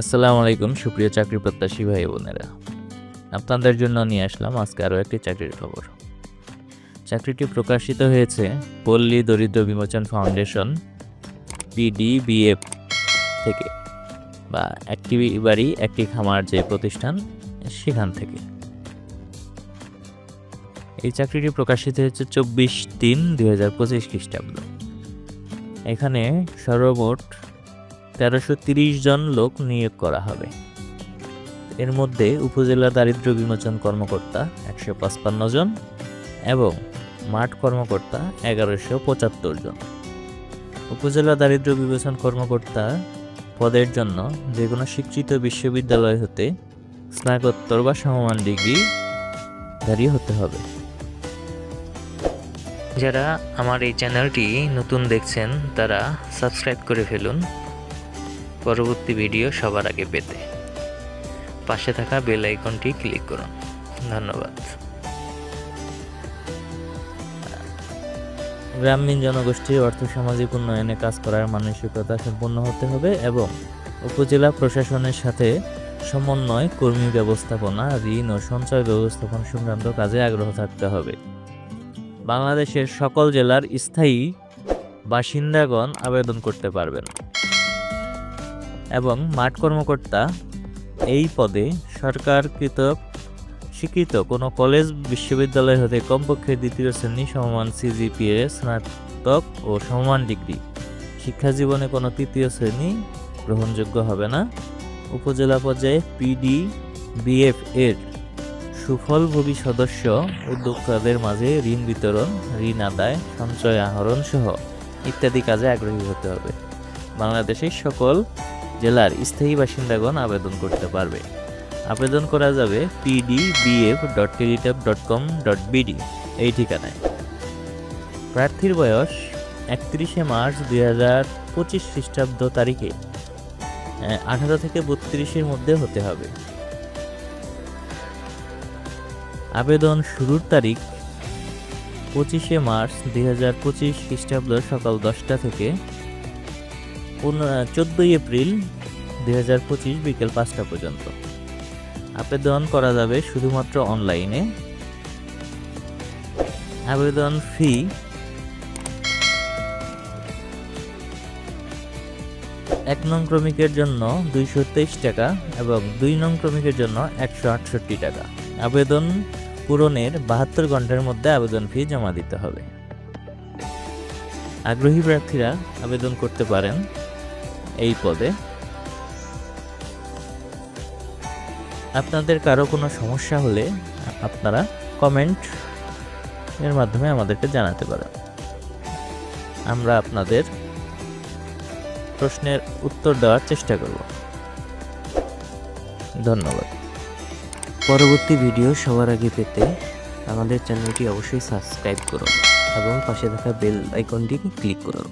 আসসালামু আলাইকুম, সুপ্রিয় চাকরি প্রত্যাশী ভাই বোনেরা। আপনাদের জন্য নিয়ে আসলাম আজকে আরও একটি চাকরির খবর। চাকরিটি প্রকাশিত হয়েছে পল্লী দরিদ্র বিমোচন ফাউন্ডেশন পিডিবিএফ থেকে বা একটি বাড়ি একটি খামার যে প্রতিষ্ঠান, সেখান থেকে। এই চাকরিটি প্রকাশিত হয়েছে চব্বিশ তিন দুই হাজার পঁচিশ খ্রিস্টাব্দ। এখানে সর্বমোট তেরোশো জন লোক নিয়োগ করা হবে। এর মধ্যে উপজেলা দারিদ্র বিমোচন কর্মকর্তা একশো পঁচপান্ন জন এবং মাঠ কর্মকর্তা এগারোশো পঁচাত্তর জন। উপজেলা দারিদ্র বিমোচন কর্মকর্তা পদের জন্য যে কোনো শিক্ষিত বিশ্ববিদ্যালয় হতে স্নাতকোত্তর বা সমমান ডিগ্রি ধারী হতে হবে। যারা আমার এই চ্যানেলটি নতুন দেখছেন, তারা সাবস্ক্রাইব করে ফেলুন। পরবর্তী ভিডিও সবার আগে পেতে পাশে থাকা বেল আইকনটি ক্লিক করুন। ধন্যবাদ। গ্রামীণ জনগোষ্ঠীর অর্থ সামাজিক উন্নয়নে কাজ করার মানসিকতা সম্পন্ন হতে হবে এবং উপজেলা প্রশাসনের সাথে সমন্বয়, কর্মী ব্যবস্থাপনা, ঋণ ও সঞ্চয় ব্যবস্থাপনা সংক্রান্ত কাজে আগ্রহ থাকতে হবে। বাংলাদেশের সকল জেলার স্থায়ী বাসিন্দাগণ আবেদন করতে পারবেন। এবং মাঠ কর্মকর্তা এই পদে সরকারকৃত স্বীকৃত কোনো কলেজ, বিশ্ববিদ্যালয় হতে কমপক্ষে দ্বিতীয় শ্রেণি সমমান সিজিপিএ, স্নাতক ও সমমান ডিগ্রি। শিক্ষা জীবনে কোনো তৃতীয় শ্রেণি গ্রহণযোগ্য হবে না। উপজেলা পর্যায়ে পিডি বিএফ এর সুফলভোগী সদস্য উদ্যোক্তাদের মাঝে ঋণ বিতরণ, ঋণ আদায়, সঞ্চয় আহরণ সহ ইত্যাদি কাজে আগ্রহী হতে হবে। বাংলাদেশের সকল জেলার স্থায়ী বাসিন্দাগণ আবেদন করতে পারবে। আবেদন করা যাবে পিডিবিএফ ডট এই ঠিকানায়। প্রার্থীর বয়স একত্রিশে মার্চ দুই হাজার পঁচিশ খ্রিস্টাব্দ তারিখে আঠারো থেকে বত্রিশের মধ্যে হতে হবে। আবেদন শুরুর তারিখ পঁচিশে মার্চ দুই হাজার পঁচিশ খ্রিস্টাব্দ সকাল দশটা থেকে চোদ্দোই এপ্রিল দুই হাজার পঁচিশ বিকেল পাঁচটা পর্যন্ত। আবেদন করা যাবে শুধুমাত্র অনলাইনে। আবেদন ফি এক নং ক্রমিকের জন্য দুইশো তেইশ টাকা এবং দুই নং ক্রমিকের জন্য একশো আটষট্টি টাকা। আবেদন পূরণের বাহাত্তর ঘণ্টার মধ্যে আবেদন ফি জমা দিতে হবে। আগ্রহী প্রার্থীরা আবেদন করতে পারেন। এই পদে। আপনাদের কারও কোনো সমস্যা হলে আপনারা কমেন্ট এর মাধ্যমে আমাদেরকে জানাতে পারেন। আমরা আপনাদের প্রশ্নের উত্তর দেওয়ার চেষ্টা করব। ধন্যবাদ। পরবর্তী ভিডিও সবার আগে পেতে আমাদের চ্যানেলটি অবশ্যই সাবস্ক্রাইব করুন এবং পাশে থাকা বেল আইকনটি ক্লিক করুন।